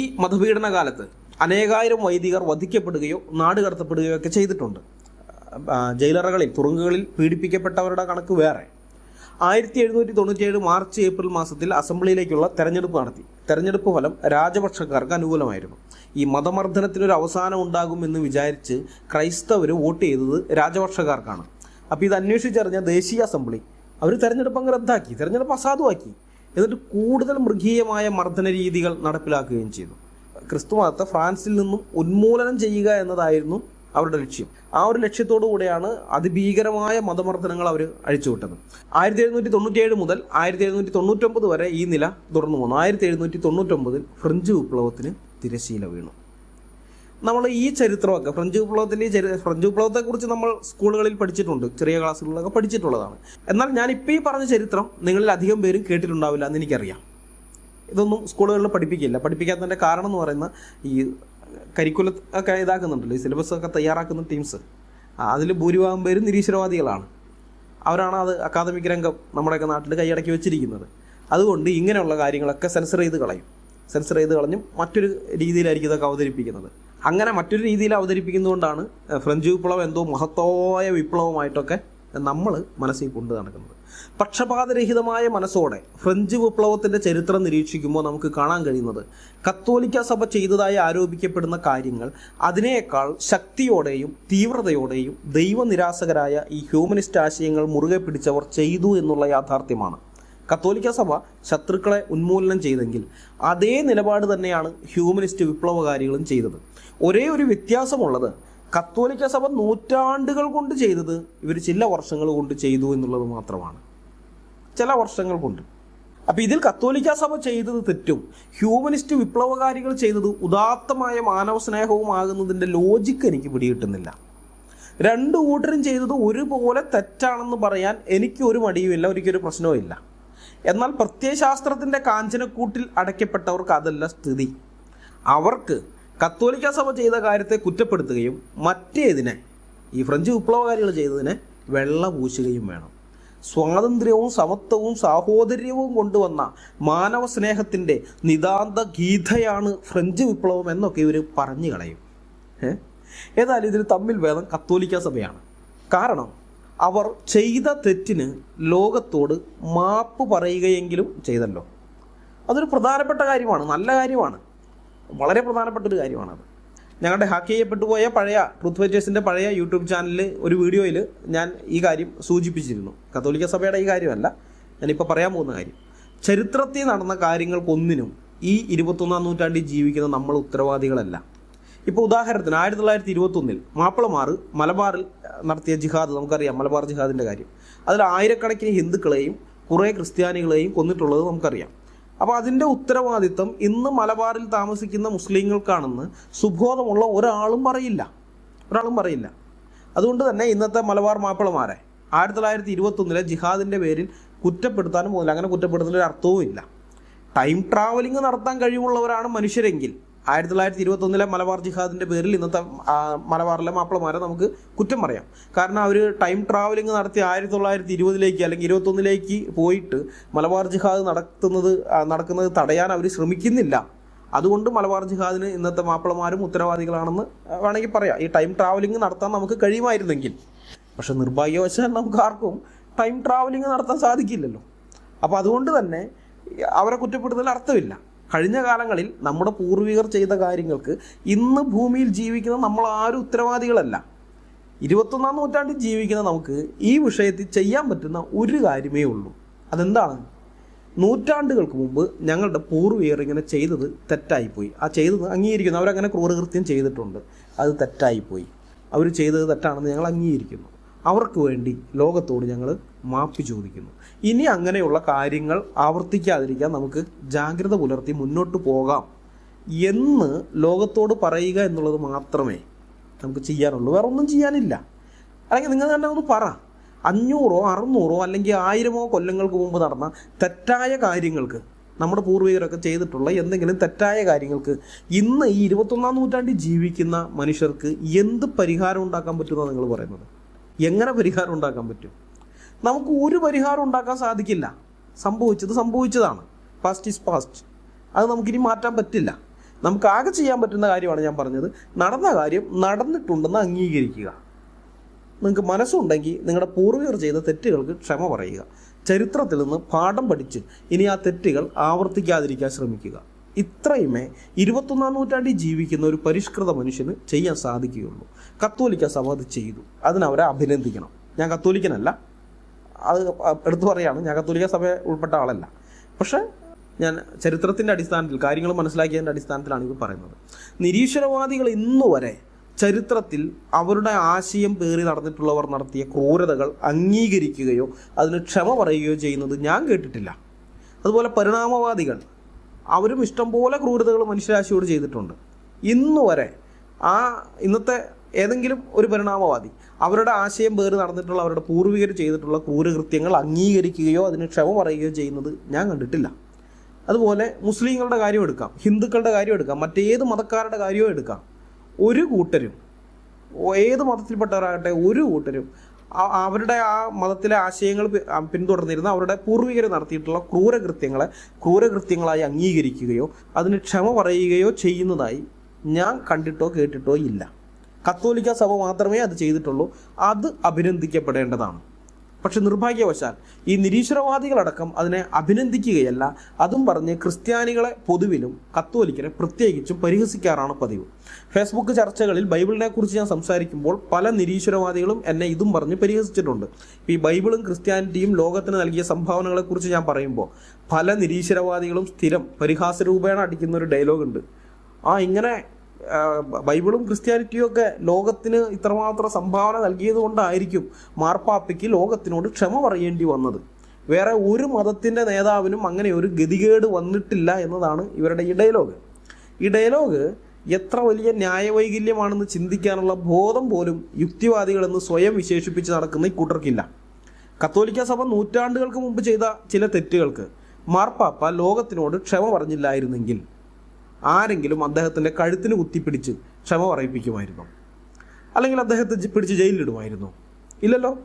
ഈ മതപീഡന കാലത്ത് അനേകായിരം വൈദികർ വധിക്കപ്പെടുകയോ നാട് കടത്തപ്പെടുകയോ ഒക്കെ ചെയ്തിട്ടുണ്ട്. ജയിലറകളിൽ തുറങ്കുകളിൽ പീഡിപ്പിക്കപ്പെട്ടവരുടെ കണക്ക് വേറെ. ആയിരത്തി എഴുന്നൂറ്റി തൊണ്ണൂറ്റിയേഴ് മാർച്ച് ഏപ്രിൽ മാസത്തിൽ അസംബ്ലിയിലേക്കുള്ള തെരഞ്ഞെടുപ്പ് നടത്തി. തെരഞ്ഞെടുപ്പ് ഫലം രാജപക്ഷക്കാർക്ക് അനുകൂലമായിരുന്നു. ഈ മതമർദ്ദനത്തിനൊരു അവസാനം ഉണ്ടാകുമെന്ന് വിചാരിച്ച് ക്രൈസ്തവർ വോട്ട് ചെയ്തത് രാജപക്ഷക്കാർക്കാണ്. അപ്പോൾ ഇത് അന്വേഷിച്ചറിഞ്ഞ ദേശീയ അസംബ്ലി അവർ തെരഞ്ഞെടുപ്പ് അങ്ങ് റദ്ദാക്കി തെരഞ്ഞെടുപ്പ് അസാധുവാക്കി. എന്നിട്ട് കൂടുതൽ മൃഗീയമായ മർദ്ദന രീതികൾ നടപ്പിലാക്കുകയും ചെയ്തു. ക്രിസ്തു മതത്തെ ഫ്രാൻസിൽ നിന്നും ഉന്മൂലനം ചെയ്യുക എന്നതായിരുന്നു അവരുടെ ലക്ഷ്യം. ആ ഒരു ലക്ഷ്യത്തോടു കൂടെയാണ് അതിഭീകരമായ മതമർദ്ദനങ്ങൾ അവർ അഴിച്ചുവിട്ടത്. ആയിരത്തി എഴുന്നൂറ്റി തൊണ്ണൂറ്റിയേഴ് മുതൽ ആയിരത്തി എഴുന്നൂറ്റി തൊണ്ണൂറ്റൊമ്പത് വരെ ഈ നില തുടർന്നു പോന്നു. ആയിരത്തി എഴുന്നൂറ്റി തൊണ്ണൂറ്റൊമ്പതിൽ ഫ്രഞ്ച് വിപ്ലവത്തിന് തിരശീല വീണു. നമ്മൾ ഈ ചരിത്രമൊക്കെ ഫ്രഞ്ച് വിപ്ലവത്തിന്റെ ചരി ഫ്രഞ്ച് വിപ്ലവത്തെക്കുറിച്ച് നമ്മൾ സ്കൂളുകളിൽ പഠിച്ചിട്ടുണ്ട് ചെറിയ ക്ലാസ്സുകളിലൊക്കെ പഠിച്ചിട്ടുള്ളതാണ്. എന്നാൽ ഞാൻ ഇപ്പോൾ ഈ പറഞ്ഞ ചരിത്രം നിങ്ങളിൽ അധികം പേരും കേട്ടിട്ടുണ്ടാവില്ല എന്ന് എനിക്കറിയാം. ഇതൊന്നും സ്കൂളുകളിൽ പഠിപ്പിക്കില്ല. പഠിപ്പിക്കാത്തതിന്റെ കാരണം എന്ന് പറയുന്ന ഈ കരിക്കുലം ഒക്കെ ഇതാക്കുന്നുണ്ടല്ലോ ഈ സിലബസ് ഒക്കെ തയ്യാറാക്കുന്ന ടീംസ് അതിൽ ഭൂരിഭാഗം പേരും നിരീശ്വരവാദികളാണ്. അവരാണ് അത് അക്കാദമിക് രംഗം നമ്മുടെയൊക്കെ നാട്ടിൽ കൈയടക്കി വെച്ചിരിക്കുന്നത്. അതുകൊണ്ട് ഇങ്ങനെയുള്ള കാര്യങ്ങളൊക്കെ സെൻസർ ചെയ്ത് കളയും. സെൻസർ ചെയ്ത് കളഞ്ഞും മറ്റൊരു രീതിയിലായിരിക്കും ഇതൊക്കെ അവതരിപ്പിക്കുന്നത്. അങ്ങനെ മറ്റൊരു രീതിയിൽ അവതരിപ്പിക്കുന്നതുകൊണ്ടാണ് ഫ്രഞ്ച് വിപ്ലവം എന്തോ മഹത്തായ വിപ്ലവമായിട്ടൊക്കെ നമ്മൾ മനസ്സിൽ കൊണ്ടു നടക്കുന്നത്. പക്ഷപാതരഹിതമായ മനസ്സോടെ ഫ്രഞ്ച് വിപ്ലവത്തിന്റെ ചരിത്രം നിരീക്ഷിക്കുമ്പോൾ നമുക്ക് കാണാൻ കഴിയുന്നത് കത്തോലിക്ക സഭ ചെയ്തതായി ആരോപിക്കപ്പെടുന്ന കാര്യങ്ങൾ അതിനേക്കാൾ ശക്തിയോടെയും തീവ്രതയോടെയും ദൈവനിരാസകരായ ഈ ഹ്യൂമനിസ്റ്റ് ആശയങ്ങൾ മുറുകെ പിടിച്ചവർ ചെയ്തു എന്നുള്ള യാഥാർത്ഥ്യമാണ്. കത്തോലിക്ക സഭ ശത്രുക്കളെ ഉന്മൂലനം ചെയ്തെങ്കിൽ അതേ നിലപാട് തന്നെയാണ് ഹ്യൂമനിസ്റ്റ് വിപ്ലവകാരികളും ചെയ്തത്. ഒരേ ഒരു വ്യത്യാസമുള്ളത്. കത്തോലിക്ക സഭ നൂറ്റാണ്ടുകൾ കൊണ്ട് ചെയ്തത് ഇവർ ചില വർഷങ്ങൾ കൊണ്ട് ചെയ്തു എന്നുള്ളത് മാത്രമാണ്. ചില വർഷങ്ങൾ കൊണ്ട്. അപ്പം ഇതിൽ കത്തോലിക്ക സഭ ചെയ്തത് തെറ്റും. ഹ്യൂമനിസ്റ്റ് വിപ്ലവകാരികൾ ചെയ്തത് ഉദാത്തമായ മാനവ സ്നേഹവുമാകുന്നതിന്റെ ലോജിക്ക് എനിക്ക് പിടികിട്ടുന്നില്ല. രണ്ടു കൂട്ടരും ചെയ്തത് ഒരുപോലെ തെറ്റാണെന്ന് പറയാൻ എനിക്ക് ഒരു മടിയുമില്ല ഒരിക്കലും പ്രശ്നവും ഇല്ല എന്നാൽ പ്രത്യയശാസ്ത്രത്തിന്റെ കാഞ്ചനക്കൂട്ടിൽ അടയ്ക്കപ്പെട്ടവർക്ക് അതല്ല സ്ഥിതി. അവർക്ക് കത്തോലിക്ക സഭ ചെയ്ത കാര്യത്തെ കുറ്റപ്പെടുത്തുകയും മറ്റേതിനെ ഈ ഫ്രഞ്ച് വിപ്ലവകാരികൾ ചെയ്തതിനെ വെള്ള പൂശുകയും വേണം. സ്വാതന്ത്ര്യവും സമത്വവും സാഹോദര്യവും കൊണ്ടുവന്ന മാനവ സ്നേഹത്തിന്റെ നിതാന്ത ഗീതയാണ് ഫ്രഞ്ച് വിപ്ലവം എന്നൊക്കെ ഇവർ പറഞ്ഞു കളയും? ഏതായാലും ഇതിൽ തമ്മിൽ ഭേദം കത്തോലിക്ക സഭയാണ്. കാരണം അവർ ചെയ്ത തെറ്റിന് ലോകത്തോട് മാപ്പ് പറയുകയെങ്കിലും ചെയ്തല്ലോ. അതൊരു പ്രധാനപ്പെട്ട കാര്യമാണ് നല്ല കാര്യമാണ്. വളരെ പ്രധാനപ്പെട്ട ഒരു കാര്യമാണത്. ഞങ്ങളുടെ ഹാക്ക് ചെയ്യപ്പെട്ടു പോയ പഴയ ട്രൂത്ത് പഴയ യൂട്യൂബ് ചാനലിൽ ഒരു വീഡിയോയിൽ ഞാൻ ഈ കാര്യം സൂചിപ്പിച്ചിരുന്നു. കത്തോലിക്ക സഭയുടെ ഈ കാര്യമല്ല. ഞാനിപ്പോൾ പറയാൻ പോകുന്ന കാര്യം. ചരിത്രത്തിൽ നടന്ന കാര്യങ്ങൾക്കൊന്നിനും ഈ ഇരുപത്തൊന്നാം നൂറ്റാണ്ടിൽ ജീവിക്കുന്ന നമ്മൾ ഉത്തരവാദികളല്ല. ഇപ്പോൾ ഉദാഹരണത്തിന് ആയിരത്തി തൊള്ളായിരത്തി ഇരുപത്തൊന്നിൽ മാപ്പിളമാർ മലബാറിൽ നടത്തിയ ജിഹാദ് നമുക്കറിയാം മലബാർ ജിഹാദിന്റെ കാര്യം. അതിൽ ആയിരക്കണക്കിന് ഹിന്ദുക്കളെയും കുറേ ക്രിസ്ത്യാനികളെയും കൊന്നിട്ടുള്ളത് നമുക്കറിയാം. അപ്പോൾ അതിന്റെ ഉത്തരവാദിത്തം ഇന്ന് മലബാറിൽ താമസിക്കുന്ന മുസ്ലിങ്ങൾക്കാണെന്ന് സുബോധമുള്ള ഒരാളും പറയില്ല. ഒരാളും പറയില്ല. അതുകൊണ്ട് തന്നെ ഇന്നത്തെ മലബാർ മാപ്പിളമാരെ ആയിരത്തി തൊള്ളായിരത്തി ഇരുപത്തൊന്നിലെ ജിഹാദിന്റെ പേരിൽ കുറ്റപ്പെടുത്താനും പോകുന്നില്ല അങ്ങനെ കുറ്റപ്പെടുത്തുന്നൊരു അർത്ഥവും ഇല്ല ടൈം ട്രാവലിംഗ് നടത്താൻ കഴിവുള്ളവരാണ് മനുഷ്യരെങ്കിൽ ആയിരത്തി തൊള്ളായിരത്തി ഇരുപത്തൊന്നിലെ മലബാർ ജിഹാദിന്റെ പേരിൽ ഇന്നത്തെ മലബാറിലെ മാപ്പിളമാരെ നമുക്ക് കുറ്റം പറയാം. കാരണം അവർ ടൈം ട്രാവലിംഗ് നടത്തി ആയിരത്തി തൊള്ളായിരത്തി ഇരുപതിലേക്ക് അല്ലെങ്കിൽ ഇരുപത്തൊന്നിലേക്ക് പോയിട്ട് മലബാർ ജിഹാദ് നടത്തുന്നത് നടക്കുന്നത് തടയാൻ അവർ ശ്രമിക്കുന്നില്ല. അതുകൊണ്ട് മലബാർ ജിഹാദിന് ഇന്നത്തെ മാപ്പിളമാരും ഉത്തരവാദികളാണെന്ന് വേണമെങ്കിൽ പറയാം. ഈ ടൈം ട്രാവലിംഗ് നടത്താൻ നമുക്ക് കഴിയുമായിരുന്നെങ്കിൽ. പക്ഷെ നിർഭാഗ്യവശാൽ നമുക്ക് ആർക്കും ടൈം ട്രാവലിംഗ് നടത്താൻ സാധിക്കില്ലല്ലോ. അപ്പോൾ അതുകൊണ്ട് തന്നെ അവരെ കുറ്റപ്പെടുത്തൽ അർത്ഥമില്ല. കഴിഞ്ഞ കാലങ്ങളിൽ നമ്മുടെ പൂർവികർ ചെയ്ത കാര്യങ്ങൾക്ക് ഇന്ന് ഭൂമിയിൽ ജീവിക്കുന്ന നമ്മൾ ആരും ഉത്തരവാദികളല്ല. ഇരുപത്തൊന്നാം നൂറ്റാണ്ടിൽ ജീവിക്കുന്ന നമുക്ക് ഈ വിഷയത്തിൽ ചെയ്യാൻ പറ്റുന്ന ഒരു കാര്യമേ ഉള്ളൂ. അതെന്താണ്? നൂറ്റാണ്ടുകൾക്ക് മുമ്പ് ഞങ്ങളുടെ പൂർവികർ ഇങ്ങനെ ചെയ്തത് തെറ്റായിപ്പോയി. ആ ചെയ്തത് അംഗീകരിക്കുന്നു. അവരങ്ങനെ ക്രൂരകൃത്യം ചെയ്തിട്ടുണ്ട്. അത് തെറ്റായിപ്പോയി. അവർ ചെയ്തത് തെറ്റാണെന്ന് ഞങ്ങൾ അംഗീകരിക്കുന്നു. അവർക്ക് വേണ്ടി ലോകത്തോട് ഞങ്ങൾ മാപ്പ് ചോദിക്കുന്നു. ഇനി അങ്ങനെയുള്ള കാര്യങ്ങൾ ആവർത്തിക്കാതിരിക്കാൻ നമുക്ക് ജാഗ്രത പുലർത്തി മുന്നോട്ട് പോകാം എന്ന് ലോകത്തോട് പറയുക എന്നുള്ളത് മാത്രമേ നമുക്ക് ചെയ്യാനുള്ളൂ. വേറെ ഒന്നും ചെയ്യാനില്ല. അല്ലെങ്കിൽ നിങ്ങൾ തന്നെ ഒന്ന് പറ. അഞ്ഞൂറോ അറുന്നൂറോ അല്ലെങ്കിൽ ആയിരമോ കൊല്ലങ്ങൾക്ക് മുമ്പ് നടന്ന തെറ്റായ കാര്യങ്ങൾക്ക് നമ്മുടെ പൂർവികരൊക്കെ ചെയ്തിട്ടുള്ള എന്തെങ്കിലും തെറ്റായ കാര്യങ്ങൾക്ക് ഇന്ന് ഈ ഇരുപത്തൊന്നാം നൂറ്റാണ്ടിൽ ജീവിക്കുന്ന മനുഷ്യർക്ക് എന്ത് പരിഹാരം ഉണ്ടാക്കാൻ പറ്റുമെന്നാണ് നിങ്ങൾ പറയുന്നത്? എങ്ങനെ പരിഹാരം ഉണ്ടാക്കാൻ പറ്റും? നമുക്ക് ഒരു പരിഹാരം ഉണ്ടാക്കാൻ സാധിക്കില്ല. സംഭവിച്ചത് സംഭവിച്ചതാണ്. പാസ്റ്റ് ഈസ് പാസ്റ്റ് അത് നമുക്കിനി മാറ്റാൻ പറ്റില്ല. നമുക്ക് ആകെ ചെയ്യാൻ പറ്റുന്ന കാര്യമാണ് ഞാൻ പറഞ്ഞത്. നടന്ന കാര്യം നടന്നിട്ടുണ്ടെന്ന് അംഗീകരിക്കുക. നിങ്ങൾക്ക് മനസ്സുണ്ടെങ്കിൽ നിങ്ങളുടെ പൂർവികർ ചെയ്ത തെറ്റുകൾക്ക് ക്ഷമ പറയുക. ചരിത്രത്തിൽ നിന്ന് പാഠം പഠിച്ച് ഇനി ആ തെറ്റുകൾ ആവർത്തിക്കാതിരിക്കാൻ ശ്രമിക്കുക. ഇത്രയുമേ ഇരുപത്തൊന്നാം നൂറ്റാണ്ടിൽ ജീവിക്കുന്ന ഒരു പരിഷ്കൃത മനുഷ്യന് ചെയ്യാൻ സാധിക്കുകയുള്ളൂ. കത്തോലിക്ക സഭ അത് ചെയ്തു അതിനവരെ അഭിനന്ദിക്കണം. ഞാൻ കത്തോലിക്കനല്ല. അത് എടുത്തു പറയാണ് ഞാൻ കത്തോലിക്ക സഭ ഉൾപ്പെട്ട ആളല്ല. പക്ഷേ ഞാൻ ചരിത്രത്തിന്റെ അടിസ്ഥാനത്തിൽ കാര്യങ്ങൾ മനസ്സിലാക്കിയതിന്റെ അടിസ്ഥാനത്തിലാണ് ഇത് പറയുന്നത്. നിരീശ്വരവാദികൾ ഇന്നു വരെ ചരിത്രത്തിൽ അവരുടെ ആശയം പേറി നടന്നിട്ടുള്ളവർ നടത്തിയ ക്രൂരതകൾ അംഗീകരിക്കുകയോ അതിന് ക്ഷമ പറയുകയോ ചെയ്യുന്നത് ഞാൻ കേട്ടിട്ടില്ല. അതുപോലെ പരിണാമവാദികൾ അവരും ഇഷ്ടംപോലെ ക്രൂരതകൾ മനുഷ്യരാശിയോട് ചെയ്തിട്ടുണ്ട്. ഇന്നു വരെ ആ ഇന്നത്തെ ഏതെങ്കിലും ഒരു പരിണാമവാദി അവരുടെ ആശയം വേറെ നടന്നിട്ടുള്ള അവരുടെ പൂർവികർ ചെയ്തിട്ടുള്ള ക്രൂരകൃത്യങ്ങൾ അംഗീകരിക്കുകയോ അതിന് ക്ഷമ പറയുകയോ ചെയ്യുന്നത് ഞാൻ കണ്ടിട്ടില്ല. അതുപോലെ മുസ്ലിങ്ങളുടെ കാര്യം എടുക്കാം ഹിന്ദുക്കളുടെ കാര്യം എടുക്കാം മറ്റേത് മതക്കാരുടെ കാര്യവും എടുക്കാം. ഒരു കൂട്ടരും ഏത് മതത്തിൽപ്പെട്ടവരാകട്ടെ ഒരു കൂട്ടരും അവരുടെ ആ മതത്തിലെ ആശയങ്ങൾ പിന്തുടർന്നിരുന്ന അവരുടെ പൂർവികർ നടത്തിയിട്ടുള്ള ക്രൂരകൃത്യങ്ങളെ ക്രൂരകൃത്യങ്ങളായി അംഗീകരിക്കുകയോ അതിന് ക്ഷമ പറയുകയോ ചെയ്യുന്നതായി ഞാൻ കണ്ടിട്ടോ കേട്ടിട്ടോ ഇല്ല. കത്തോലിക്ക സഭ മാത്രമേ അത് ചെയ്തിട്ടുള്ളൂ. അത് അഭിനന്ദിക്കപ്പെടേണ്ടതാണ്. പക്ഷെ നിർഭാഗ്യവശാൽ ഈ നിരീശ്വരവാദികളടക്കം അതിനെ അഭിനന്ദിക്കുകയല്ല. അതും പറഞ്ഞ് ക്രിസ്ത്യാനികളെ പൊതുവിലും കത്തോലിക്കരെ പ്രത്യേകിച്ചും പരിഹസിക്കാറാണ് പതിവ്. ഫേസ്ബുക്ക് ചർച്ചകളിൽ ബൈബിളിനെ കുറിച്ച് ഞാൻ സംസാരിക്കുമ്പോൾ പല നിരീശ്വരവാദികളും എന്നെ ഇതും പറഞ്ഞ് പരിഹസിച്ചിട്ടുണ്ട്. ഈ ബൈബിളും ക്രിസ്ത്യാനിറ്റിയും ലോകത്തിന് നൽകിയ സംഭാവനകളെക്കുറിച്ച് ഞാൻ പറയുമ്പോൾ പല നിരീശ്വരവാദികളും സ്ഥിരം പരിഹാസ രൂപേണ അടിക്കുന്ന ഒരു ഡയലോഗ് ഉണ്ട് ആ ഇങ്ങനെ ബൈബിളും ക്രിസ്ത്യാനിറ്റിയും ഒക്കെ ലോകത്തിന് ഇത്രമാത്രം സംഭാവന നൽകിയത് കൊണ്ടായിരിക്കും മാർപ്പാപ്പയ്ക്ക് ലോകത്തിനോട് ക്ഷമ പറയേണ്ടി വന്നത്. വേറെ ഒരു മതത്തിന്റെ നേതാവിനും അങ്ങനെ ഒരു ഗതികേട് വന്നിട്ടില്ല എന്നതാണ് ഇവരുടെ ഈ ഡയലോഗ്. ഈ ഡയലോഗ് എത്ര വലിയ ന്യായവൈകല്യമാണെന്ന് ചിന്തിക്കാനുള്ള ബോധം പോലും യുക്തിവാദികളെന്ന് സ്വയം വിശേഷിപ്പിച്ച് നടക്കുന്ന ഈ കൂട്ടർക്കില്ല. കത്തോലിക്ക സഭ നൂറ്റാണ്ടുകൾക്ക് മുമ്പ് ചെയ്ത ചില തെറ്റുകൾക്ക് മാർപ്പാപ്പ ലോകത്തിനോട് ക്ഷമ പറഞ്ഞില്ലായിരുന്നെങ്കിൽ ആരെങ്കിലും അദ്ദേഹത്തിന്റെ കഴുത്തിന് കുത്തിപ്പിടിച്ച് ക്ഷമ പറയിപ്പിക്കുമായിരുന്നു. അല്ലെങ്കിൽ അദ്ദേഹത്തെ പിടിച്ച് ജയിലിലിടുമായിരുന്നു. ഇല്ലല്ലോ?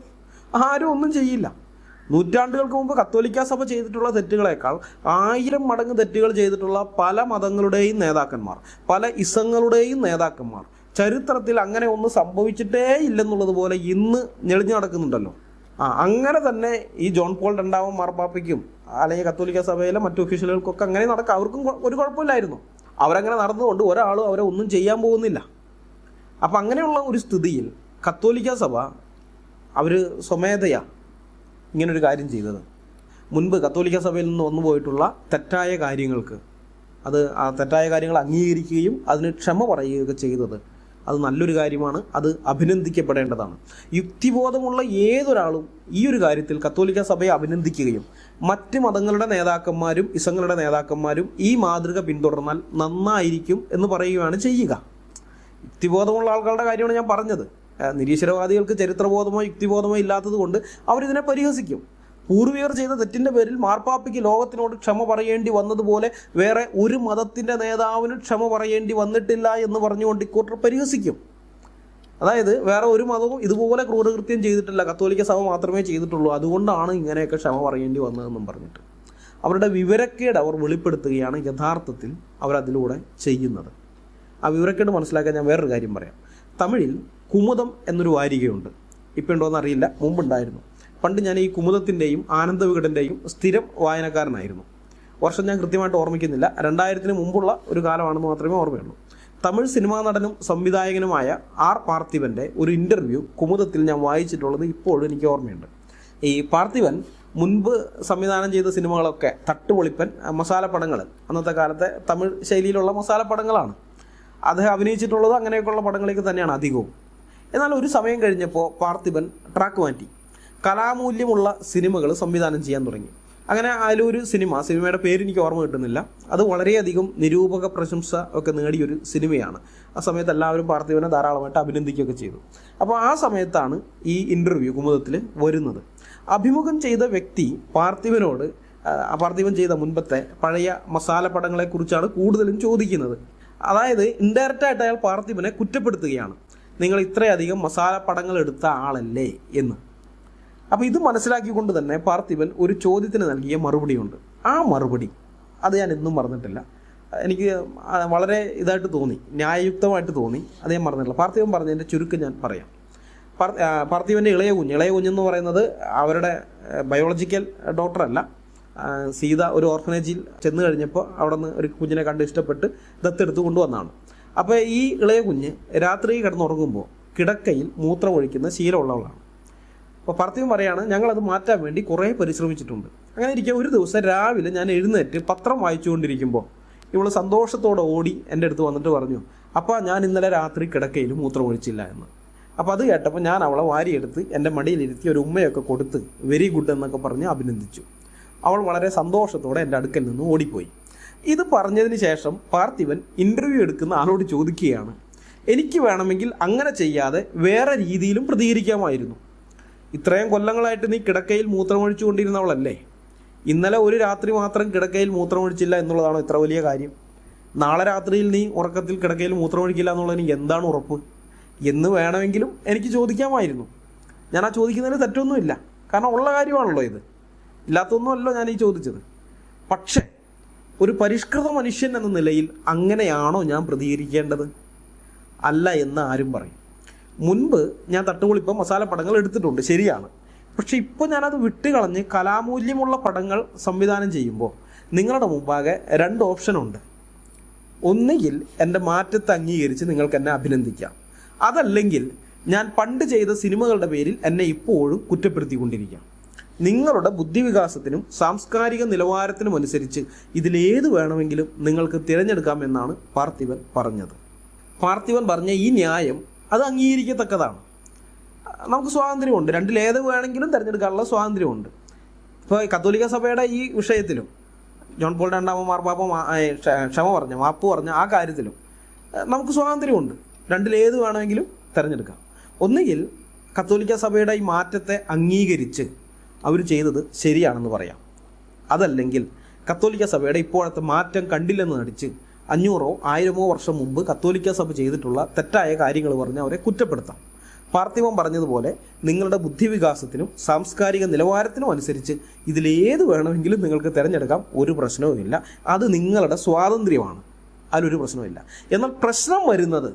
ആരും ഒന്നും ചെയ്യില്ല. നൂറ്റാണ്ടുകൾക്ക് മുമ്പ് കത്തോലിക്ക സഭ ചെയ്തിട്ടുള്ള തെറ്റുകളേക്കാൾ ആയിരം മടങ്ങ് തെറ്റുകൾ ചെയ്തിട്ടുള്ള പല മതങ്ങളുടെയും നേതാക്കന്മാർ പല ഇസങ്ങളുടെയും നേതാക്കന്മാർ ചരിത്രത്തിൽ അങ്ങനെ ഒന്നും സംഭവിച്ചിട്ടേ ഇല്ലെന്നുള്ളത് പോലെ ഇന്ന് ഞെളിഞ്ഞു നടക്കുന്നുണ്ടല്ലോ. ആ അങ്ങനെ തന്നെ ഈ ജോൺ പോൾ രണ്ടാമൻ മാർപ്പാപ്പയ്ക്കും അല്ലെങ്കിൽ കത്തോലിക്ക സഭയിലെ മറ്റു ഒഫീഷ്യലുകൾക്കൊക്കെ അങ്ങനെ നടക്കാം. അവർക്കും ഒരു കുഴപ്പമില്ലായിരുന്നു. അവരങ്ങനെ നടന്നുകൊണ്ട് ഒരാളും അവരെ ഒന്നും ചെയ്യാൻ പോകുന്നില്ല. അപ്പം അങ്ങനെയുള്ള ഒരു സ്ഥിതിയിൽ കത്തോലിക്ക സഭ അവർ സ്വമേധയാ ഇങ്ങനൊരു കാര്യം ചെയ്തത്. മുൻപ് കത്തോലിക്ക സഭയിൽ നിന്ന് വന്നു പോയിട്ടുള്ള തെറ്റായ കാര്യങ്ങൾക്ക് അത് ആ തെറ്റായ കാര്യങ്ങൾ അംഗീകരിക്കുകയും അതിന് ക്ഷമ പറയുകയൊക്കെ ചെയ്തത് അത് നല്ലൊരു കാര്യമാണ്. അത് അഭിനന്ദിക്കപ്പെടേണ്ടതാണ്. യുക്തിബോധമുള്ള ഏതൊരാളും ഈ ഒരു കാര്യത്തിൽ കത്തോലിക്ക സഭയെ അഭിനന്ദിക്കുകയും മറ്റ് മതങ്ങളുടെ നേതാക്കന്മാരും ഇസങ്ങളുടെ നേതാക്കന്മാരും ഈ മാതൃക പിന്തുടർന്നാൽ നന്നായിരിക്കും എന്ന് പറയുകയാണ് ചെയ്യുക. യുക്തിബോധമുള്ള ആൾക്കാരുടെ കാര്യമാണ് ഞാൻ പറഞ്ഞത്. നിരീശ്വരവാദികൾക്ക് ചരിത്രബോധമോ യുക്തിബോധമോ ഇല്ലാത്തത് കൊണ്ട് അവരിതിനെ പരിഹസിക്കും. പൂർവികർ ചെയ്ത തെറ്റിന്റെ പേരിൽ മാർപ്പാപ്പയ്ക്ക് ലോകത്തിനോട് ക്ഷമ പറയേണ്ടി വന്നതുപോലെ വേറെ ഒരു മതത്തിന്റെ നേതാവിന് ക്ഷമ പറയേണ്ടി വന്നിട്ടില്ല എന്ന് പറഞ്ഞുകൊണ്ട് ഇക്കൂട്ടർ പരിഹസിക്കും. അതായത് വേറെ ഒരു മതവും ഇതുപോലെ ക്രൂരകൃത്യം ചെയ്തിട്ടില്ല. കത്തോലിക്ക സഭ മാത്രമേ ചെയ്തിട്ടുള്ളൂ. അതുകൊണ്ടാണ് ഇങ്ങനെയൊക്കെ ക്ഷമ പറയേണ്ടി വന്നതെന്നും പറഞ്ഞിട്ട്. അവരുടെ വിവരക്കേട് അവർ വെളിപ്പെടുത്തുകയാണ് യഥാർത്ഥത്തിൽ അവരതിലൂടെ ചെയ്യുന്നത്. ആ വിവരക്കേട് മനസ്സിലാക്കാൻ ഞാൻ വേറൊരു കാര്യം പറയാം. തമിഴിൽ കുമുദം എന്നൊരു വാരികയുണ്ട്. ഇപ്പം ഉണ്ടോ എന്നറിയില്ല മുമ്പുണ്ടായിരുന്നു. പണ്ട് ഞാൻ ഈ കുമുദത്തിന്റെയും ആനന്ദവികടന്റെയും സ്ഥിരം വായനക്കാരനായിരുന്നു. വർഷം ഞാൻ കൃത്യമായിട്ട് ഓർമ്മിക്കുന്നില്ല. രണ്ടായിരത്തിന് മുമ്പുള്ള ഒരു കാലമാണെന്ന് മാത്രമേ ഓർമ്മയുള്ളൂ. തമിഴ് സിനിമാ നടനും സംവിധായകനുമായ ആർ പാർത്ഥിവന്റെ ഒരു ഇന്റർവ്യൂ കുമുദത്തിൽ ഞാൻ വായിച്ചിട്ടുള്ളത് ഇപ്പോഴും എനിക്ക് ഓർമ്മയുണ്ട്. ഈ പാർത്ഥിവൻ മുൻപ് സംവിധാനം ചെയ്ത സിനിമകളൊക്കെ തട്ടുപൊളിപ്പൻ മസാല പടങ്ങൾ. അന്നത്തെ കാലത്തെ തമിഴ് ശൈലിയിലുള്ള മസാല പടങ്ങളാണ്. അദ്ദേഹം അഭിനയിച്ചിട്ടുള്ളത് അങ്ങനെയൊക്കെയുള്ള പടങ്ങളിലേക്ക് തന്നെയാണ് അധികവും. എന്നാൽ ഒരു സമയം കഴിഞ്ഞപ്പോൾ പാർത്ഥിബൻ ട്രാക്ക് മാറ്റി. കലാമൂല്യമുള്ള സിനിമകൾ സംവിധാനം ചെയ്യാൻ തുടങ്ങി. അങ്ങനെ അതിലൊരു സിനിമ സിനിമയുടെ പേര് എനിക്ക് ഓർമ്മ കിട്ടുന്നില്ല. അത് വളരെയധികം നിരൂപക പ്രശംസ ഒക്കെ നേടിയൊരു സിനിമയാണ്. ആ സമയത്ത് എല്ലാവരും പാർത്ഥിവനെ ധാരാളമായിട്ട് അഭിനന്ദിക്കുകയൊക്കെ ചെയ്തു. അപ്പോൾ ആ സമയത്താണ് ഈ ഇന്റർവ്യൂ കുമുദത്തിൽ വരുന്നത്. അഭിമുഖം ചെയ്ത വ്യക്തി പാർത്ഥിവനോട് പാർത്ഥിവൻ ചെയ്ത മുൻപത്തെ പഴയ മസാല പടങ്ങളെക്കുറിച്ചാണ് കൂടുതലും ചോദിക്കുന്നത്. അതായത് ഇൻഡയറക്റ്റായിട്ട് അയാൾ പാർത്ഥിവനെ കുറ്റപ്പെടുത്തുകയാണ്. നിങ്ങൾ ഇത്രയധികം മസാല പടങ്ങൾ എടുത്ത ആളല്ലേ? എന്ന്. അപ്പോൾ ഇത് മനസ്സിലാക്കിക്കൊണ്ട് തന്നെ പാർത്ഥിവൻ ഒരു ചോദ്യത്തിന് നൽകിയ മറുപടിയുണ്ട്. ആ മറുപടി അത് ഞാൻ ഇന്നും മറന്നിട്ടില്ല. എനിക്ക് വളരെ ഇതായിട്ട് തോന്നി. ന്യായയുക്തമായിട്ട് തോന്നി. അത് ഞാൻ മറന്നിട്ടില്ല. പാർത്ഥിവൻ പറഞ്ഞതിന്റെ ചുരുക്കം ഞാൻ പറയാം. പാർത്ഥിവന്റെ ഇളയ കുഞ്ഞ് ഇളയ കുഞ്ഞെന്ന് പറയുന്നത് അവരുടെ ബയോളജിക്കൽ ഡോക്ടറല്ല സീത ഒരു ഓർഫനേജിൽ ചെന്ന് കഴിഞ്ഞപ്പോൾ അവിടെ നിന്ന് ഒരു കുഞ്ഞിനെ കണ്ട് ഇഷ്ടപ്പെട്ട് ദത്തെടുത്ത് കൊണ്ടുവന്നാണ്. അപ്പോൾ ഈ ഇളയ കുഞ്ഞ് രാത്രി കിടന്നുറങ്ങുമ്പോൾ കിടക്കയിൽ മൂത്രം ഒഴിക്കുന്ന ശീലമുള്ളവളാണ്. അപ്പോൾ പാർത്ഥിവൻ പറയാണ് ഞങ്ങളത് മാറ്റാൻ വേണ്ടി കുറേ പരിശ്രമിച്ചിട്ടുണ്ട്. അങ്ങനെ ഇരിക്കുക ഒരു ദിവസം രാവിലെ ഞാൻ എഴുന്നേറ്റ് പത്രം വായിച്ചുകൊണ്ടിരിക്കുമ്പോൾ ഇവൾ സന്തോഷത്തോടെ ഓടി എന്റെ അടുത്ത് വന്നിട്ട് പറഞ്ഞു അപ്പോൾ ഞാൻ ഇന്നലെ രാത്രി കിടക്കയിൽ മൂത്രമൊഴിച്ചില്ല എന്ന്. അപ്പോൾ അത് കേട്ടപ്പോൾ ഞാൻ അവളെ വാരിയെടുത്ത് എന്റെ മടിയിലിരുത്തി ഒരു ഉമ്മയൊക്കെ കൊടുത്ത് വെരി ഗുഡ് എന്നൊക്കെ പറഞ്ഞ് അഭിനന്ദിച്ചു. അവൾ വളരെ സന്തോഷത്തോടെ എന്റെ അടുക്കൽ നിന്ന് ഓടിപ്പോയി. ഇത് പറഞ്ഞതിന് ശേഷം പാർത്ഥിവൻ ഇന്റർവ്യൂ എടുക്കുന്ന ആളോട് ചോദിക്കുകയാണ് എനിക്ക് വേണമെങ്കിൽ അങ്ങനെ ചെയ്യാതെ വേറെ രീതിയിലും പ്രതികരിക്കാമായിരുന്നു. ഇത്രയും കൊല്ലങ്ങളായിട്ട് നീ കിടക്കയിൽ മൂത്രമൊഴിച്ചു കൊണ്ടിരുന്നവളല്ലേ ഇന്നലെ ഒരു രാത്രി മാത്രം കിടക്കയിൽ മൂത്രമൊഴിച്ചില്ല എന്നുള്ളതാണ് ഇത്ര വലിയ കാര്യം? നാളെ രാത്രിയിൽ നീ ഉറക്കത്തിൽ കിടക്കയിൽ മൂത്രമൊഴിക്കില്ല എന്നുള്ളതിന് എന്താണ് ഉറപ്പ്? എന്ന് വേണമെങ്കിലും എനിക്ക് ചോദിക്കാമായിരുന്നു. ഞാൻ ആ ചോദിക്കുന്നതിന് തെറ്റൊന്നുമില്ല. കാരണം ഉള്ള കാര്യമാണല്ലോ ഇത്. ഇല്ലാത്തൊന്നുമല്ലോ ഞാൻ ഈ ചോദിച്ചത്. പക്ഷേ ഒരു പരിഷ്കൃത മനുഷ്യൻ എന്ന നിലയിൽ അങ്ങനെയാണോ ഞാൻ പ്രതികരിക്കേണ്ടത്? അല്ല എന്ന് ആരും പറയും. മുൻപ് ഞാൻ തട്ടുപൊളിപ്പം മസാല പടങ്ങൾ എടുത്തിട്ടുണ്ട് ശരിയാണ്. പക്ഷെ ഇപ്പോൾ ഞാനത് വിട്ടുകളഞ്ഞ് കലാമൂല്യമുള്ള പടങ്ങൾ സംവിധാനം ചെയ്യുമ്പോൾ നിങ്ങളുടെ മുമ്പാകെ രണ്ട് ഓപ്ഷനുണ്ട് ഒന്നുകിൽ എന്റെ മാറ്റത്തെ അംഗീകരിച്ച് നിങ്ങൾക്ക് എന്നെ അഭിനന്ദിക്കാം. അതല്ലെങ്കിൽ ഞാൻ പണ്ട് ചെയ്ത സിനിമകളുടെ പേരിൽ എന്നെ ഇപ്പോഴും കുറ്റപ്പെടുത്തിക്കൊണ്ടിരിക്കാം. നിങ്ങളുടെ ബുദ്ധിവികാസത്തിനും സാംസ്കാരിക നിലവാരത്തിനും അനുസരിച്ച് ഇതിലേത് വേണമെങ്കിലും നിങ്ങൾക്ക് തിരഞ്ഞെടുക്കാമെന്നാണ് പാർത്ഥിവൻ പറഞ്ഞത്. പാർത്ഥിവൻ പറഞ്ഞ ഈ ന്യായം അത് അംഗീകരിക്കത്തക്കതാണ്. നമുക്ക് സ്വാതന്ത്ര്യമുണ്ട്. രണ്ടിലേത് വേണമെങ്കിലും തിരഞ്ഞെടുക്കാനുള്ള സ്വാതന്ത്ര്യമുണ്ട്. ഇപ്പോൾ കത്തോലിക്ക സഭയുടെ ഈ വിഷയത്തിലും ജോൺ പോൾ രണ്ടാമ മാർപ്പാപ്പ ക്ഷമ പറഞ്ഞ മാപ്പ് പറഞ്ഞ ആ കാര്യത്തിലും നമുക്ക് സ്വാതന്ത്ര്യമുണ്ട്. രണ്ടിലേത് വേണമെങ്കിലും തിരഞ്ഞെടുക്കാം. ഒന്നുകിൽ കത്തോലിക്ക സഭയുടെ ഈ മാറ്റത്തെ അംഗീകരിച്ച് അവർ ചെയ്തത് ശരിയാണെന്ന് പറയാം. അതല്ലെങ്കിൽ കത്തോലിക്ക സഭയുടെ ഇപ്പോഴത്തെ മാറ്റം കണ്ടില്ലെന്ന് നടിച്ച് അഞ്ഞൂറോ ആയിരമോ വർഷം മുമ്പ് കത്തോലിക്ക സഭ ചെയ്തിട്ടുള്ള തെറ്റായ കാര്യങ്ങൾ പറഞ്ഞ് അവരെ കുറ്റപ്പെടുത്താം. പാർത്ഥിവം പറഞ്ഞതുപോലെ നിങ്ങളുടെ ബുദ്ധിവികാസത്തിനും സാംസ്കാരിക നിലവാരത്തിനും അനുസരിച്ച് ഇതിലേത് വേണമെങ്കിലും നിങ്ങൾക്ക് തിരഞ്ഞെടുക്കാം. ഒരു പ്രശ്നവുമില്ല അത് നിങ്ങളുടെ സ്വാതന്ത്ര്യമാണ്. അതിലൊരു പ്രശ്നവുമില്ല എന്നാൽ പ്രശ്നം വരുന്നത്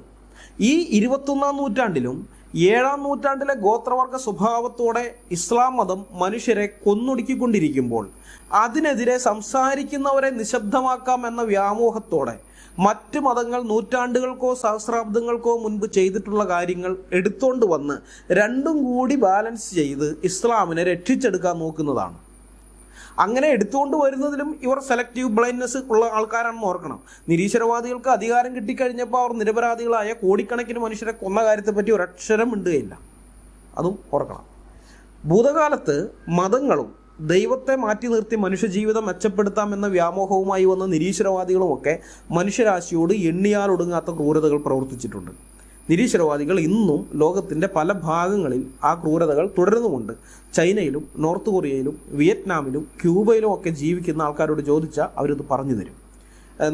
ഈ ഇരുപത്തൊന്നാം നൂറ്റാണ്ടിലും ഏഴാം നൂറ്റാണ്ടിലെ ഗോത്രവർഗ സ്വഭാവത്തോടെ ഇസ്ലാം മതം മനുഷ്യരെ കൊന്നൊടുക്കിക്കൊണ്ടിരിക്കുമ്പോൾ അതിനെതിരെ സംസാരിക്കുന്നവരെ നിശബ്ദമാക്കാം എന്ന വ്യാമോഹത്തോടെ മറ്റ് മതങ്ങൾ നൂറ്റാണ്ടുകൾക്കോ സഹസ്രാബ്ദങ്ങൾക്കോ മുൻപ് ചെയ്തിട്ടുള്ള കാര്യങ്ങൾ എടുത്തോണ്ട് വന്ന് രണ്ടും കൂടി ബാലൻസ് ചെയ്ത് ഇസ്ലാമിനെ രക്ഷിച്ചെടുക്കാൻ നോക്കുന്നതാണ്. അങ്ങനെ എടുത്തുകൊണ്ട് വരുന്നതിലും ഇവർ സെലക്റ്റീവ് ബ്ലൈൻഡ്നെസ് ഉള്ള ആൾക്കാരാണെന്ന് ഓർക്കണം. നിരീശ്വരവാദികൾക്ക് അധികാരം കിട്ടിക്കഴിഞ്ഞപ്പോൾ അവർ നിരപരാധികളായ കോടിക്കണക്കിന് മനുഷ്യരെ കൊന്ന കാര്യത്തെപ്പറ്റി ഒരക്ഷരം മിണ്ടുകയില്ല. അതും ഓർക്കണം. ഭൂതകാലത്ത് മതങ്ങളും ദൈവത്തെ മാറ്റി നിർത്തി മനുഷ്യജീവിതം മെച്ചപ്പെടുത്താമെന്ന വ്യാമോഹവുമായി വന്ന നിരീശ്വരവാദികളുമൊക്കെ മനുഷ്യരാശിയോട് എണ്ണിയാൽ ഒടുങ്ങാത്ത ക്രൂരതകൾ പ്രവർത്തിച്ചിട്ടുണ്ട്. നിരീശ്വരവാദികൾ ഇന്നും ലോകത്തിന്റെ പല ഭാഗങ്ങളിൽ ആ ക്രൂരതകൾ തുടരുന്നുമുണ്ട്. ചൈനയിലും നോർത്ത് കൊറിയയിലും വിയറ്റ്നാമിലും ക്യൂബയിലും ഒക്കെ ജീവിക്കുന്ന ആൾക്കാരോട് ചോദിച്ചാൽ അവരിത് പറഞ്ഞു തരും.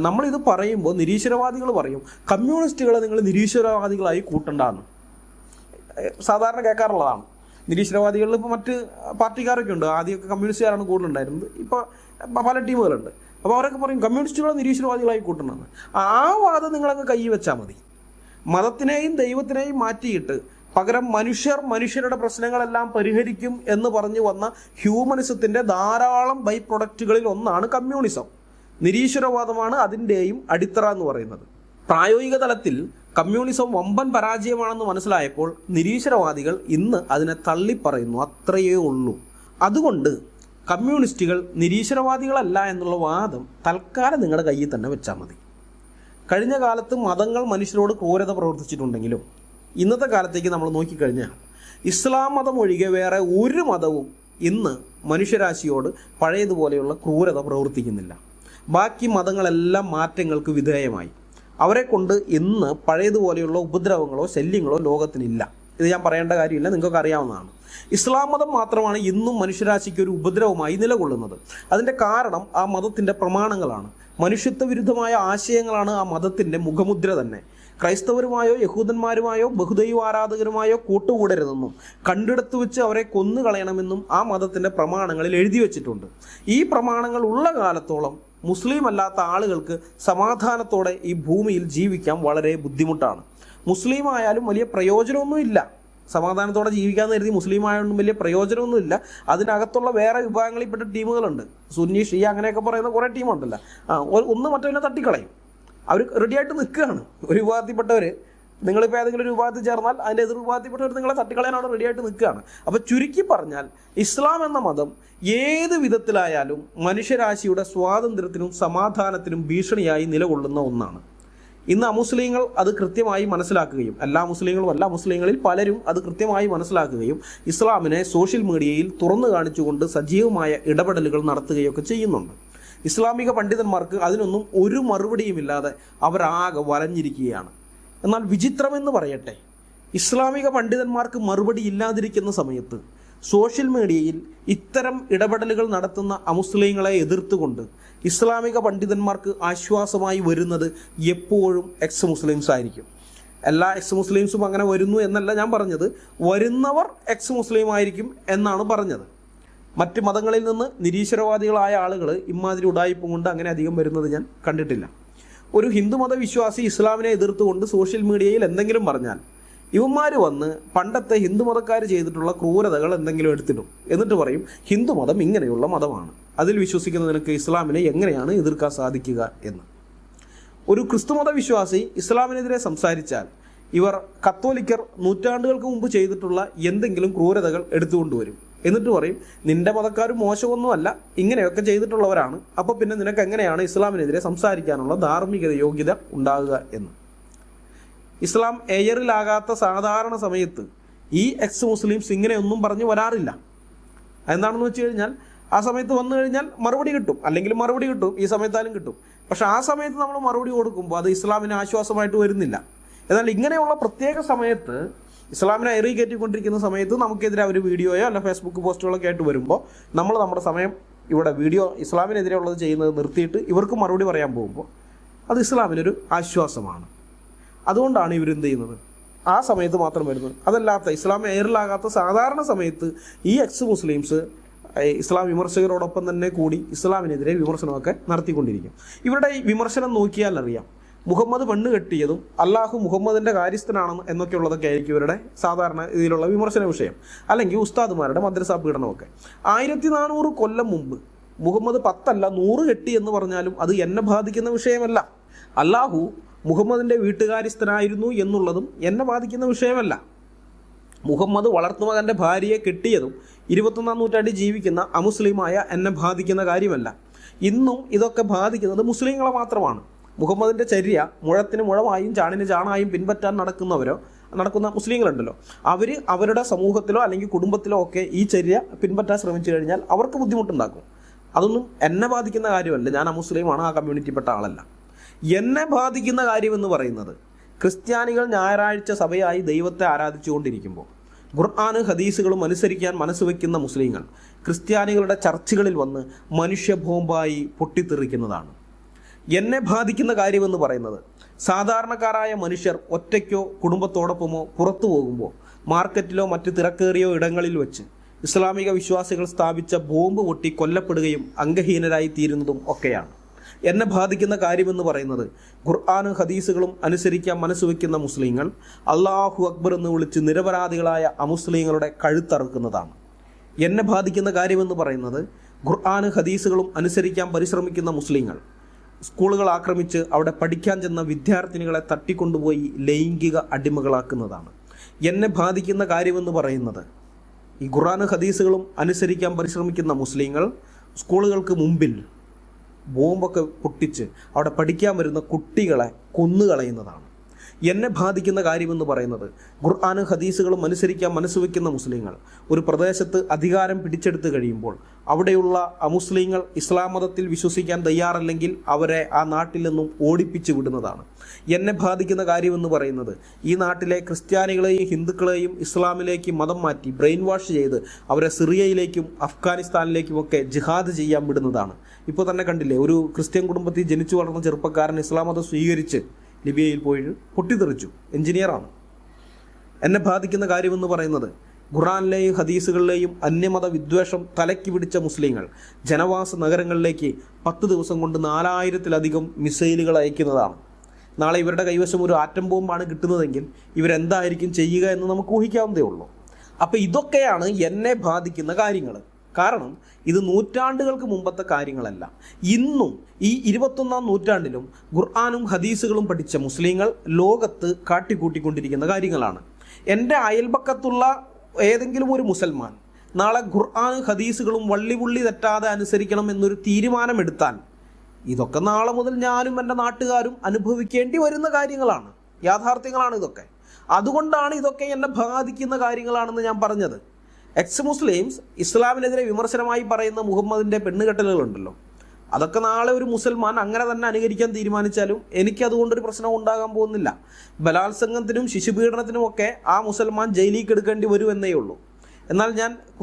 നമ്മളിത് പറയുമ്പോൾ നിരീശ്വരവാദികൾ പറയും കമ്മ്യൂണിസ്റ്റുകളെ നിങ്ങൾ നിരീശ്വരവാദികളായി കൂട്ടണ്ടാന്ന്. സാധാരണ കേൾക്കാറുള്ളതാണ്. നിരീശ്വരവാദികളിൽ ഇപ്പോൾ മറ്റ് പാർട്ടിക്കാരൊക്കെ ഉണ്ട്. ആദ്യമൊക്കെ കമ്മ്യൂണിസ്റ്റുകാരാണ് കൂടുതലുണ്ടായിരുന്നത്. ഇപ്പോൾ പല ടീമുകളുണ്ട്. അപ്പോൾ അവരൊക്കെ പറയും കമ്മ്യൂണിസ്റ്റുകളെ നിരീശ്വരവാദികളായി കൂട്ടണമെന്ന്. ആ വാദം നിങ്ങളങ്ങ് കൈ വെച്ചാൽ മതി. മതത്തിനെയും ദൈവത്തിനെയും മാറ്റിയിട്ട് പകരം മനുഷ്യർ മനുഷ്യരുടെ പ്രശ്നങ്ങളെല്ലാം പരിഹരിക്കും എന്ന് പറഞ്ഞു വന്ന ഹ്യൂമനിസത്തിന്റെ ധാരാളം ബൈ പ്രൊഡക്റ്റുകളിൽ ഒന്നാണ് കമ്മ്യൂണിസം. നിരീശ്വരവാദമാണ് അതിന്റെയും അടിത്തറ എന്ന് പറയുന്നത്. പ്രായോഗിക തലത്തിൽ കമ്മ്യൂണിസം വമ്പൻ പരാജയമാണെന്ന് മനസ്സിലായപ്പോൾ നിരീശ്വരവാദികൾ ഇന്ന് അതിനെ തള്ളിപ്പറയുന്നു. അത്രയേ ഉള്ളൂ. അതുകൊണ്ട് കമ്മ്യൂണിസ്റ്റുകൾ നിരീശ്വരവാദികളല്ല എന്നുള്ള വാദം തൽക്കാലം നിങ്ങളുടെ കയ്യിൽ തന്നെ വെച്ചാൽ മതി. കഴിഞ്ഞ കാലത്ത് മതങ്ങൾ മനുഷ്യരോട് ക്രൂരത പ്രവർത്തിച്ചിട്ടുണ്ടെങ്കിലും ഇന്നത്തെ കാലത്തേക്ക് നമ്മൾ നോക്കിക്കഴിഞ്ഞാൽ ഇസ്ലാം മതം ഒഴികെ വേറെ ഒരു മതവും ഇന്ന് മനുഷ്യരാശിയോട് പഴയതുപോലെയുള്ള ക്രൂരത പ്രവർത്തിക്കുന്നില്ല. ബാക്കി മതങ്ങളെല്ലാം മാറ്റങ്ങൾക്ക് വിധേയമായി. അവരെ കൊണ്ട് ഇന്ന് പഴയതുപോലെയുള്ള ഉപദ്രവങ്ങളോ ശല്യങ്ങളോ ലോകത്തിനില്ല. ഇത് ഞാൻ പറയേണ്ട കാര്യമില്ല നിങ്ങൾക്ക് അറിയാവുന്നതാണ്. ഇസ്ലാം മതം മാത്രമാണ് ഇന്നും മനുഷ്യരാശിക്ക് ഒരു ഉപദ്രവമായി നിലകൊള്ളുന്നത്. അതിന്റെ കാരണം ആ മതത്തിന്റെ പ്രമാണങ്ങളാണ്. മനുഷ്യത്വ വിരുദ്ധമായ ആശയങ്ങളാണ് ആ മതത്തിന്റെ മുഖമുദ്ര തന്നെ. ക്രൈസ്തവരുമായോ യഹൂദന്മാരുമായോ ബഹുദൈവ ആരാധകരുമായോ കൂട്ടുകൂടരുതെന്നും കണ്ടെടുത്തു വെച്ച് അവരെ കൊന്നുകളയണമെന്നും ആ മതത്തിന്റെ പ്രമാണങ്ങളിൽ എഴുതി വച്ചിട്ടുണ്ട്. ഈ പ്രമാണങ്ങൾ ഉള്ള കാലത്തോളം മുസ്ലിം അല്ലാത്ത ആളുകൾക്ക് സമാധാനത്തോടെ ഈ ഭൂമിയിൽ ജീവിക്കാൻ വളരെ ബുദ്ധിമുട്ടാണ്. മുസ്ലിം ആയാലും വലിയ പ്രയോജനമൊന്നുമില്ല സമാധാനത്തോടെ ജീവിക്കാന്ന് കരുതി മുസ്ലിം ആയതുകൊണ്ടും വലിയ പ്രയോജനമൊന്നുമില്ല അതിനകത്തുള്ള വേറെ വിഭാഗങ്ങളിൽപ്പെട്ട ടീമുകളുണ്ട്. സുന്നി ഷീ അങ്ങനെയൊക്കെ പറയുന്ന കുറേ ടീമുണ്ടല്ലോ. ഒന്ന് മറ്റൊന്നെ തട്ടിക്കളയും. അവർ റെഡിയായിട്ട് നിൽക്കുകയാണ്. ഒരു വിഭാഗത്തിൽപ്പെട്ടവർ നിങ്ങളിപ്പോൾ ഏതെങ്കിലും ഒരു വിഭാഗത്തിൽ ചേർന്നാൽ അതിന്റെ എതിർ വിഭാഗത്തിൽപ്പെട്ടവർ നിങ്ങളെ തട്ടിക്കളയാൻ അവിടെ റെഡിയായിട്ട് നിൽക്കുകയാണ്. അപ്പോൾ ചുരുക്കി പറഞ്ഞാൽ ഇസ്ലാം എന്ന മതം ഏത് വിധത്തിലായാലും മനുഷ്യരാശിയുടെ സ്വാതന്ത്ര്യത്തിനും സമാധാനത്തിനും ഭീഷണിയായി നിലകൊള്ളുന്ന ഒന്നാണ്. ഇന്ന് അമുസ്ലിങ്ങൾ അത് കൃത്യമായി മനസ്സിലാക്കുകയും എല്ലാ മുസ്ലിങ്ങളും അല്ല മുസ്ലിങ്ങളിൽ പലരും അത് കൃത്യമായി മനസ്സിലാക്കുകയും ഇസ്ലാമിനെ സോഷ്യൽ മീഡിയയിൽ തുറന്നു കാണിച്ചുകൊണ്ട് സജീവമായ ഇടപെടലുകൾ നടത്തുകയൊക്കെ ചെയ്യുന്നുണ്ട്. ഇസ്ലാമിക പണ്ഡിതന്മാർക്ക് അതിനൊന്നും ഒരു മറുപടിയുമില്ലാതെ അവരാകെ വലഞ്ഞിരിക്കുകയാണ്. എന്നാൽ വിചിത്രമെന്ന് പറയട്ടെ. ഇസ്ലാമിക പണ്ഡിതന്മാർക്ക് മറുപടി ഇല്ലാതിരിക്കുന്ന സമയത്ത് സോഷ്യൽ മീഡിയയിൽ ഇത്തരം ഇടപെടലുകൾ നടത്തുന്ന അമുസ്ലിങ്ങളെ എതിർത്തുകൊണ്ട് ഇസ്ലാമിക പണ്ഡിതന്മാർക്ക് ആശ്വാസമായി വരുന്നത് എപ്പോഴും എക്സ് മുസ്ലിംസ് ആയിരിക്കും. എല്ലാ എക്സ് മുസ്ലിംസും അങ്ങനെ വരുന്നു എന്നല്ല ഞാൻ പറഞ്ഞത്. വരുന്നവർ എക്സ് മുസ്ലിം ആയിരിക്കും എന്നാണ് പറഞ്ഞത്. മറ്റ് മതങ്ങളിൽ നിന്ന് നിരീശ്വരവാദികളായ ആളുകൾ ഇമാതിരി ഉടായ്പ കൊണ്ട് അങ്ങനെ അധികം വരുന്നത് ഞാൻ കണ്ടിട്ടില്ല. ഒരു ഹിന്ദുമത വിശ്വാസി ഇസ്ലാമിനെ എതിർത്തുകൊണ്ട് സോഷ്യൽ മീഡിയയിൽ എന്തെങ്കിലും പറഞ്ഞാൽ ഇവന്മാർ വന്ന് പണ്ടത്തെ ഹിന്ദുമതക്കാർ ചെയ്തിട്ടുള്ള ക്രൂരതകൾ എന്തെങ്കിലും എടുത്തിടും. എന്നിട്ട് പറയും ഹിന്ദുമതം ഇങ്ങനെയുള്ള മതമാണ്. അതിൽ വിശ്വസിക്കുന്ന നിനക്ക് ഇസ്ലാമിനെ എങ്ങനെയാണ് എതിർക്കാൻ സാധിക്കുക എന്ന്. ഒരു ക്രിസ്തുമത വിശ്വാസി ഇസ്ലാമിനെതിരെ സംസാരിച്ചാൽ ഇവർ കത്തോലിക്കർ നൂറ്റാണ്ടുകൾക്ക് മുമ്പ് ചെയ്തിട്ടുള്ള എന്തെങ്കിലും ക്രൂരതകൾ എടുത്തുകൊണ്ടുവരും എന്നിട്ട് പറയും നിന്റെ മതക്കാർ മോശമൊന്നുമല്ല ഇങ്ങനെയൊക്കെ ചെയ്തിട്ടുള്ളവരാണ്. അപ്പോൾ പിന്നെ നിനക്ക് എങ്ങനെയാണ് ഇസ്ലാമിനെതിരെ സംസാരിക്കാനുള്ള ധാർമ്മിക യോഗ്യത ഉണ്ടാകുക എന്ന്? ഇസ്ലാം എയറിലാകാത്ത സാധാരണ സമയത്ത് ഈ എക്സ് മുസ്ലിംസ് ഇങ്ങനെയൊന്നും പറഞ്ഞു വരാറില്ല. എന്താണെന്ന് വെച്ച് കഴിഞ്ഞാൽ ആ സമയത്ത് വന്നു കഴിഞ്ഞാൽ മറുപടി കിട്ടും. അല്ലെങ്കിൽ മറുപടി കിട്ടും ഈ സമയത്താലും കിട്ടും. പക്ഷെ ആ സമയത്ത് നമ്മൾ മറുപടി കൊടുക്കുമ്പോൾ അത് ഇസ്ലാമിന് ആശ്വാസമായിട്ട് വരുന്നില്ല. എന്നാൽ ഇങ്ങനെയുള്ള പ്രത്യേക സമയത്ത് ഇസ്ലാമിനെ എറി കയറ്റിക്കൊണ്ടിരിക്കുന്ന സമയത്ത് നമുക്കെതിരെ ഒരു വീഡിയോയോ അല്ല ഫേസ്ബുക്ക് പോസ്റ്റുകളൊക്കെ ആയിട്ട് വരുമ്പോൾ നമ്മൾ നമ്മുടെ സമയം ഇവിടെ വീഡിയോ ഇസ്ലാമിനെതിരെ ഉള്ളത് ചെയ്യുന്നത് നിർത്തിയിട്ട് ഇവർക്ക് മറുപടി പറയാൻ പോകുമ്പോൾ അത് ഇസ്ലാമിനൊരു ആശ്വാസമാണ്. അതുകൊണ്ടാണ് ഇവരെന്ത് ചെയ്യുന്നത്? ആ സമയത്ത് മാത്രം വരുന്നത്. അതല്ലാത്ത ഇസ്ലാം എയറിലാകാത്ത സാധാരണ സമയത്ത് ഈ എക്സ് മുസ്ലിംസ് ഇസ്ലാം വിമർശകരോടൊപ്പം തന്നെ കൂടി ഇസ്ലാമിനെതിരെ വിമർശനമൊക്കെ നടത്തിക്കൊണ്ടിരിക്കും. ഇവരുടെ ഈ വിമർശനം നോക്കിയാൽ അറിയാം മുഹമ്മദ് പെണ്ണ് കെട്ടിയതും അള്ളാഹു മുഹമ്മദിന്റെ കാര്യസ്ഥനാണെന്ന് എന്നൊക്കെയുള്ളതൊക്കെ ആയിരിക്കും ഇവരുടെ സാധാരണ ഇതിലുള്ള വിമർശന വിഷയം. അല്ലെങ്കിൽ ഉസ്താദുമാരുടെ മദ്രസാ പീഡനമൊക്കെ. ആയിരത്തി നാനൂറ് കൊല്ലം മുമ്പ് മുഹമ്മദ് പത്തല്ല നൂറ് കെട്ടി എന്ന് പറഞ്ഞാലും അത് എന്നെ ബാധിക്കുന്ന വിഷയമല്ല. അല്ലാഹു മുഹമ്മദിന്റെ വീട്ടുകാരിസ്ഥനായിരുന്നു എന്നുള്ളതും എന്നെ ബാധിക്കുന്ന വിഷയമല്ല. മുഹമ്മദ് വളർത്തുമകന്റെ ഭാര്യയെ കെട്ടിയതും ഇരുപത്തൊന്നാം നൂറ്റാണ്ടിൽ ജീവിക്കുന്ന അമുസ്ലിമായ എന്നെ ബാധിക്കുന്ന കാര്യമല്ല. ഇന്നും ഇതൊക്കെ ബാധിക്കുന്നത് മുസ്ലിങ്ങളെ മാത്രമാണ്. മുഹമ്മദിന്റെ ചര്യ മുഴത്തിന് മുഴമായും ചാണിന് ചാണായും പിൻപറ്റാൻ നടക്കുന്നവരോ നടക്കുന്ന മുസ്ലിങ്ങളുണ്ടല്ലോ. അവർ അവരുടെ സമൂഹത്തിലോ അല്ലെങ്കിൽ കുടുംബത്തിലോ ഒക്കെ ഈ ചര്യ പിൻപറ്റാൻ ശ്രമിച്ചു കഴിഞ്ഞാൽ അവർക്ക് ബുദ്ധിമുട്ടുണ്ടാക്കും അതൊന്നും എന്നെ ബാധിക്കുന്ന കാര്യമല്ല. ഞാൻ ആ മുസ്ലിമാണ് ആ കമ്മ്യൂണിറ്റിപ്പെട്ട ആളല്ല. എന്നെ ബാധിക്കുന്ന കാര്യമെന്ന് പറയുന്നത് ക്രിസ്ത്യാനികൾ ഞായറാഴ്ച സഭയായി ദൈവത്തെ ആരാധിച്ചുകൊണ്ടിരിക്കുമ്പോൾ ഖുർആാന് ഹദീസുകളും അനുസരിക്കാൻ മനസ്സ് വയ്ക്കുന്ന മുസ്ലിങ്ങൾ ക്രിസ്ത്യാനികളുടെ ചർച്ചകളിൽ വന്ന് മനുഷ്യ ബോംബായി പൊട്ടിത്തെറിക്കുന്നതാണ്. എന്നെ ബാധിക്കുന്ന കാര്യമെന്ന് പറയുന്നത്. സാധാരണക്കാരായ മനുഷ്യർ ഒറ്റയ്ക്കോ കുടുംബത്തോടൊപ്പമോ പുറത്തു പോകുമ്പോൾ മാർക്കറ്റിലോ മറ്റ് തിരക്കേറിയോ ഇടങ്ങളിൽ വെച്ച് ഇസ്ലാമിക വിശ്വാസികൾ സ്ഥാപിച്ച ബോംബ് പൊട്ടി കൊല്ലപ്പെടുകയും അംഗഹീനരായി തീരുന്നതും ഒക്കെയാണ്. എന്നെ ബാധിക്കുന്ന കാര്യമെന്ന് പറയുന്നത് ഖുർആാനും ഹദീസുകളും അനുസരിക്കാൻ മനസ്സ് വയ്ക്കുന്ന മുസ്ലിങ്ങൾ അള്ളാഹു അക്ബർ എന്ന് വിളിച്ച് നിരപരാധികളായ അമുസ്ലിങ്ങളുടെ കഴുത്തറുക്കുന്നതാണ്. എന്നെ ബാധിക്കുന്ന കാര്യമെന്ന് പറയുന്നത് ഖുർആാനും ഹദീസുകളും അനുസരിക്കാൻ പരിശ്രമിക്കുന്ന മുസ്ലിങ്ങൾ സ്കൂളുകൾ ആക്രമിച്ച് അവിടെ പഠിക്കാൻ ചെന്ന വിദ്യാർത്ഥിനികളെ തട്ടിക്കൊണ്ടുപോയി ലൈംഗിക അടിമകളാക്കുന്നതാണ്. എന്നെ ബാധിക്കുന്ന കാര്യമെന്ന് പറയുന്നത് ഈ ഖുറാന് ഹദീസുകളും അനുസരിക്കാൻ പരിശ്രമിക്കുന്ന മുസ്ലിങ്ങൾ സ്കൂളുകൾക്ക് മുമ്പിൽ ബോംബൊക്കെ പൊട്ടിച്ച് അവിടെ പഠിക്കാൻ വരുന്ന കുട്ടികളെ കൊന്നുകളയുന്നതാണ്. എന്നെ ബാധിക്കുന്ന കാര്യമെന്ന് പറയുന്നത് ഖുർആാനും ഹദീസുകളും അനുസരിക്കാൻ മനസ്സ് വയ്ക്കുന്ന മുസ്ലിങ്ങൾ. ഒരു പ്രദേശത്ത് അധികാരം പിടിച്ചെടുത്തു കഴിയുമ്പോൾ അവിടെയുള്ള അമുസ്ലിങ്ങൾ ഇസ്ലാം മതത്തിൽ വിശ്വസിക്കാൻ തയ്യാറല്ലെങ്കിൽ അവരെ ആ നാട്ടിൽ നിന്നും ഓടിപ്പിച്ച് വിടുന്നതാണ്. എന്നെ ബാധിക്കുന്ന കാര്യമെന്ന് പറയുന്നത് ഈ നാട്ടിലെ ക്രിസ്ത്യാനികളെയും ഹിന്ദുക്കളെയും ഇസ്ലാമിലേക്ക് മതം മാറ്റി ബ്രെയിൻ വാഷ് ചെയ്ത് അവരെ സിറിയയിലേക്കും അഫ്ഗാനിസ്ഥാനിലേക്കും ഒക്കെ ജിഹാദ് ചെയ്യാൻ വിടുന്നതാണ്. ഇപ്പോൾ തന്നെ കണ്ടില്ലേ ഒരു ക്രിസ്ത്യൻ കുടുംബത്തിൽ ജനിച്ചു വളർന്ന ചെറുപ്പക്കാരൻ ഇസ്ലാം മതം സ്വീകരിച്ച് ലിബിയയിൽ പോയി പൊട്ടിത്തെറിച്ചു. എഞ്ചിനീയറാണ് എന്നെ ബാധിക്കുന്ന കാര്യമെന്ന് പറയുന്നത് ഖുറാനിലെയും ഹദീസുകളിലെയും അന്യമത വിദ്വേഷം തലയ്ക്ക് പിടിച്ച മുസ്ലിങ്ങൾ ജനവാസ നഗരങ്ങളിലേക്ക് പത്ത് ദിവസം കൊണ്ട് നാലായിരത്തിലധികം മിസൈലുകൾ അയക്കുന്നതാണ്. നാളെ ഇവരുടെ കൈവശം ഒരു ആറ്റം ബോംബാണ് കിട്ടുന്നതെങ്കിൽ ഇവരെന്തായിരിക്കും ചെയ്യുക എന്ന് നമുക്ക് ഊഹിക്കാവുന്നതേ ഉള്ളൂ. അപ്പോൾ ഇതൊക്കെയാണ് എന്നെ ബാധിക്കുന്ന കാര്യങ്ങൾ കാരണം ഇത് നൂറ്റാണ്ടുകൾക്ക് മുമ്പത്തെ കാര്യങ്ങളല്ല. ഇന്നും ഈ ഇരുപത്തൊന്നാം നൂറ്റാണ്ടിലും ഖുർആാനും ഹദീസുകളും പഠിച്ച മുസ്ലിങ്ങൾ ലോകത്ത് കാട്ടിക്കൂട്ടിക്കൊണ്ടിരിക്കുന്ന കാര്യങ്ങളാണ്. എന്റെ അയൽപക്കത്തുള്ള ഏതെങ്കിലും ഒരു മുസൽമാൻ നാളെ ഖുർആാനും ഹദീസുകളും വള്ളിപുള്ളി തെറ്റാതെ അനുസരിക്കണം എന്നൊരു തീരുമാനമെടുത്താൽ ഇതൊക്കെ നാളെ മുതൽ ഞാനും എന്റെ നാട്ടുകാരും അനുഭവിക്കേണ്ടി വരുന്ന കാര്യങ്ങളാണ്. യാഥാർത്ഥ്യങ്ങളാണ് ഇതൊക്കെ. അതുകൊണ്ടാണ് ഇതൊക്കെ എന്നെ ബാധിക്കുന്ന കാര്യങ്ങളാണെന്ന് ഞാൻ പറഞ്ഞത്. എക്സ് മുസ്ലിംസ് ഇസ്ലാമിനെതിരെ വിമർശനമായി പറയുന്ന മുഹമ്മദിന്റെ പെണ്ണുകെട്ടലുകളുണ്ടല്ലോ. അതൊക്കെ നാളെ ഒരു മുസൽമാൻ അങ്ങനെ തന്നെ അനുകരിക്കാൻ തീരുമാനിച്ചാലും എനിക്ക് അതുകൊണ്ടൊരു പ്രശ്നം ഉണ്ടാകാൻ പോകുന്നില്ല. ബലാത്സംഗത്തിനും ശിശുപീഡനത്തിനും ഒക്കെ ആ മുസൽമാൻ ജയിലേക്ക് എടുക്കേണ്ടി വരുമെന്നേ ഉള്ളൂ എന്നാൽ ഞാൻ